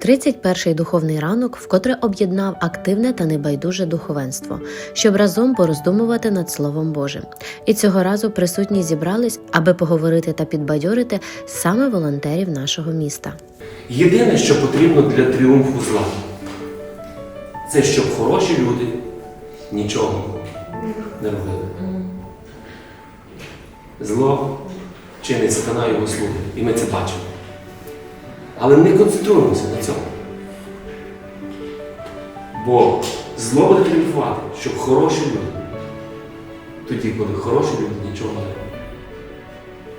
31-й духовний ранок вкотре об'єднав активне та небайдуже духовенство, щоб разом пороздумувати над Словом Божим. І цього разу присутні зібрались, аби поговорити та підбадьорити саме волонтерів нашого міста. Єдине, що потрібно для тріумфу зла, це щоб хороші люди нічого не робили. Зло чинить сатана його слуги, і ми це бачимо. Але не концентруємося на цьому. Бо зло буде тріумфувати, щоб хороші люди. Тоді, коли хороші люди нічого не роблять.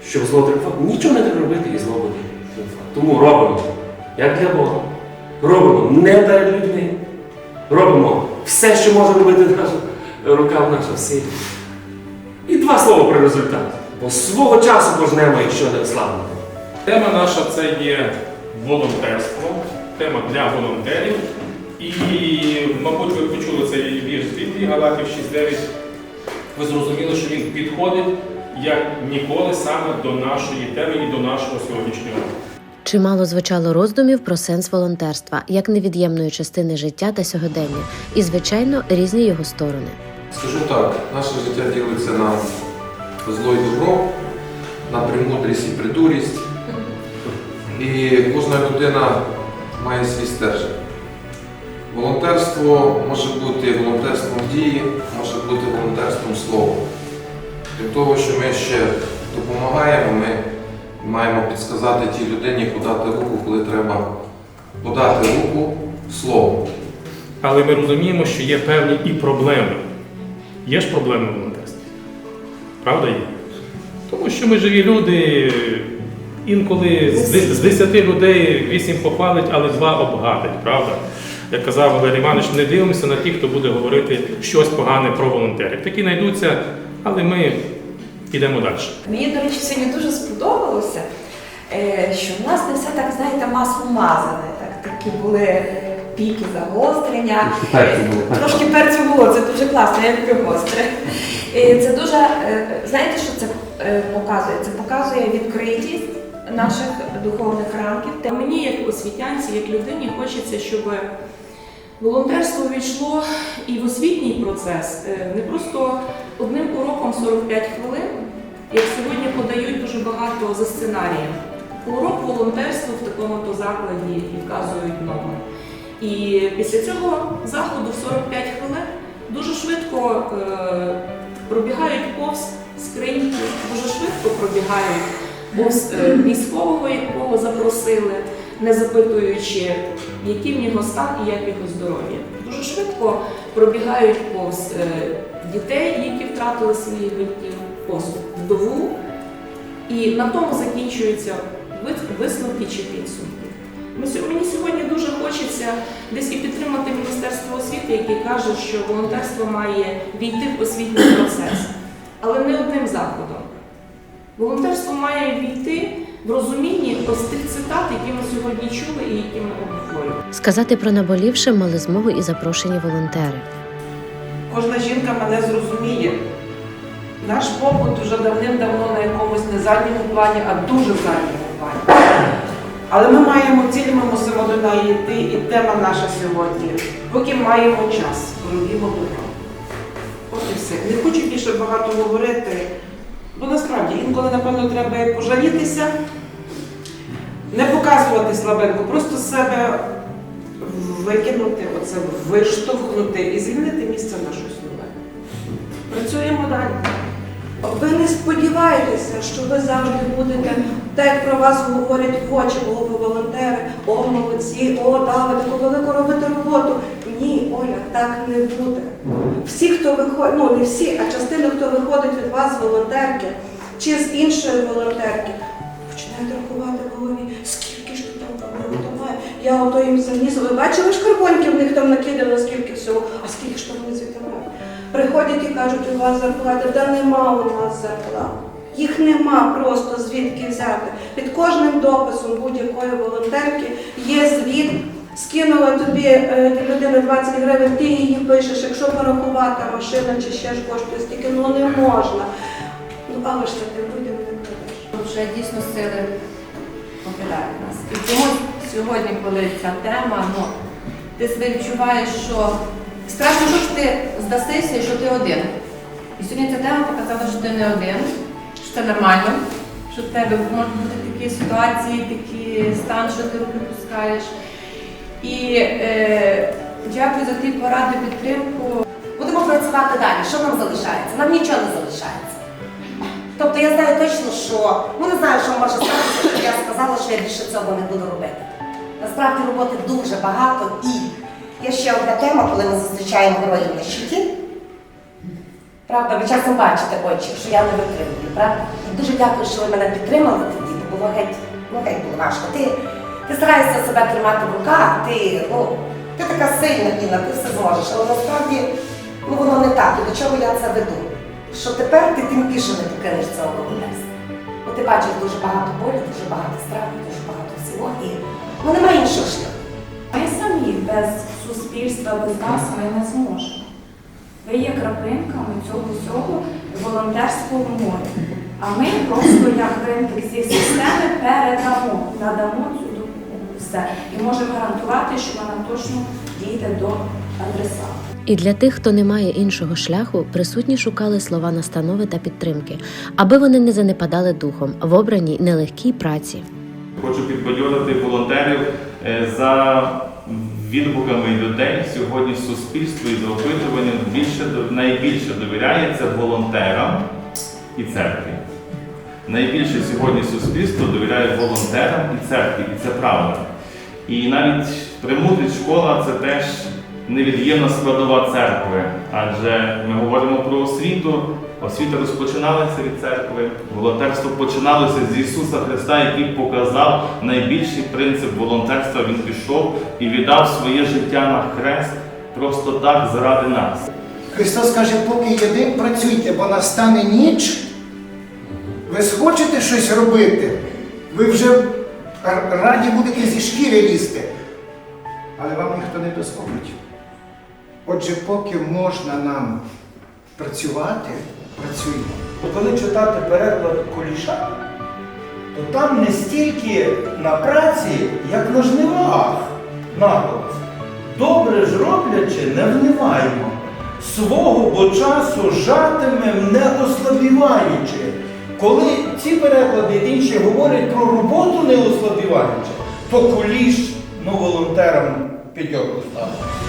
Щоб зло тріумфувати, нічого не треба робити і зло буде тріумфувати. Тому робимо, як для Бога. Робимо не перед людьми. Робимо все, що може робити наша рука наша сила. І два слова про результат. Бо свого часу пожнемо, якщо не славимо. Тема наша це є волонтерство, тема для волонтерів. І, мабуть, ви почули цей вірш з Біблії Галатів 6.9. Ви зрозуміли, що він підходить як ніколи саме до нашої теми і до нашого сьогоднішнього. Чимало звучало роздумів про сенс волонтерства як невід'ємної частини життя та сьогодення, і, звичайно, різні його сторони. Скажу так, наше життя ділиться на зло і добро, на премудрість і придурість. І кожна людина має свій стержень. Волонтерство може бути волонтерством дії, може бути волонтерством слова. Крім того, що ми ще допомагаємо, ми маємо підсказати тій людині подати руку, коли треба подати руку словом. Але ми розуміємо, що є певні і проблеми. Є ж проблеми в волонтерстві. Правда є? Тому що ми живі люди, інколи з де- 10 людей 8 похвалить, але 2 обгадить, правда? Як казав Валерій Іванович, не дивимося на тих, хто буде говорити щось погане про волонтерів. Такі знайдуться, але ми йдемо далі. Мені, до речі, сьогодні дуже сподобалося, е, що в нас не все так, знаєте, маслом мазане. Так, такі були піки загострення. Трошки перцю було, це дуже класно, я люблю гостре. Це дуже, е, знаєте, що це е, показує? Це показує відкритість наших духовних рамків. Мені, як освітянці, як людині, хочеться, щоб волонтерство увійшло і в освітній процес е, не просто одним уроком 45 хвилин, як сьогодні подають дуже багато за сценарієм. Урок волонтерства в такому-то закладі і вказують номер. І після цього заходу в 45 хвилин дуже швидко е, пробігають повз скриньки, дуже швидко пробігають повз е, військового, якого запросили, не запитуючи, який в нього стан і як його здоров'я. Дуже швидко пробігають повз е, дітей, які втратили своїх батьків, повз вдову, і на тому закінчуються висновки чи підсумки. Мені сьогодні дуже хочеться десь і підтримати Міністерство освіти, яке каже, що волонтерство має війти в освітній процес, але не одним заходом. Волонтерство має війти в розумінні ось тих цитат, які ми сьогодні чули і які ми обговорювали. Сказати про наболівше мали змогу і запрошені волонтери. Кожна жінка мене зрозуміє. Наш побут вже давним-давно на якомусь не задньому плані, а дуже задньому плані. Але ми маємо ціль, ми мусимо до неї йти, і тема наша сьогодні. Поки маємо час, робімо добро. От і все. Не хочу більше багато говорити, бо насправді інколи, напевно, треба пожалітися, не показувати слабенько, просто себе викинути, оце виштовхнути і звільнити місце на щось нове. Працюємо далі. Ви не сподіваєтеся, що ви завжди будете, так як про вас говорять в очі, о, ви волонтери, о, молодці, о, да, ви таку велику робите роботу. Ні, Оля, так не буде. Всі, хто виходить, ну не всі, а частина, хто виходить від вас волонтерки чи з іншої волонтерки, починають рахувати голові, скільки ж там робили. Я ото їм заніс. Ви бачили шкарбоньки в них там накидано, скільки всього, а скільки ж там вони мають? Приходять і кажуть, у вас зарплата, да нема у нас зарплат. Їх нема просто звідки взяти. Під кожним дописом будь-якої волонтерки є звіт. Скинула тобі е, людина 20 гривень, ти її пишеш, якщо порахувати машина чи ще ж коштує стільки, ну не можна. Але ж ти людям не кладеш. Вже дійсно сили покидають нас. І цьому сьогодні, коли ця тема, ну, ти себе відчуваєш, що страшно, що ти здасися, і що ти один. І сьогодні ця тема показала, що ти не один, що це нормально, що в тебе можуть бути такі ситуації, такий стан, що ти руки. І е, дякую за ті поради, підтримку. Будемо працювати далі. Що нам залишається? Нам нічого не залишається. Тобто я знаю точно, що ну не знаю, що може статися, що я сказала, що я більше цього не буду робити. Насправді роботи дуже багато і є ще одна тема, коли ми зустрічаємо героїв на щиті. Правда, ви часом бачите очі, що я не витримую, правда? І дуже дякую, що ви мене підтримали тоді, бо було геть, ну геть було важко. Ти, ти стараєшся себе тримати в руках, ти, ну, ти така сильна, Інна, ти все зможеш, але насправді ну, воно не так. І до чого я це веду? Що тепер ти тим більше не покинеш цього волонтерства. Бо ти бачиш дуже багато болю, дуже багато страху, дуже багато всього, і ну, немає іншого шляху. Ми самі без суспільства, без нас ми не зможемо. Ви є краплинками цього всього волонтерського моря. А ми просто як винтик зі системи передамо, надамо цю допомогу. Все. І можемо гарантувати, що вона точно дійде до адресата. І для тих, хто не має іншого шляху, присутні шукали слова настанови та підтримки, аби вони не занепадали духом в обраній нелегкій праці. Хочу підбадьорити волонтерів е, за відгуками людей сьогодні суспільство і за опитуванням більше найбільше довіряється волонтерам і церкві. Найбільше сьогодні суспільство довіряє волонтерам і церкві, і це правда. І навіть премудрість школа це теж невід'ємна складова церкви, адже ми говоримо про освіту. Освіта розпочиналася від церкви, волонтерство починалося з Ісуса Христа, який показав найбільший принцип волонтерства. Він пішов і віддав своє життя на хрест просто так заради нас. Христос каже, поки є день, працюйте, бо настане ніч. Ви схочете щось робити, ви вже раді будете зі шкіри лізти. Але вам ніхто не дозволить. Отже, поки можна нам працювати, працюємо. Коли читати переклад Куліша, то там не стільки на праці, як на жнивах наголос. Добре ж роблячи, не вниваємо. Свого бо часу жатимем, не ослабіваючи. Коли ці переклади інші говорять про роботу не ослабіваючи, то куліш ну, волонтерам п'ятерку ставить.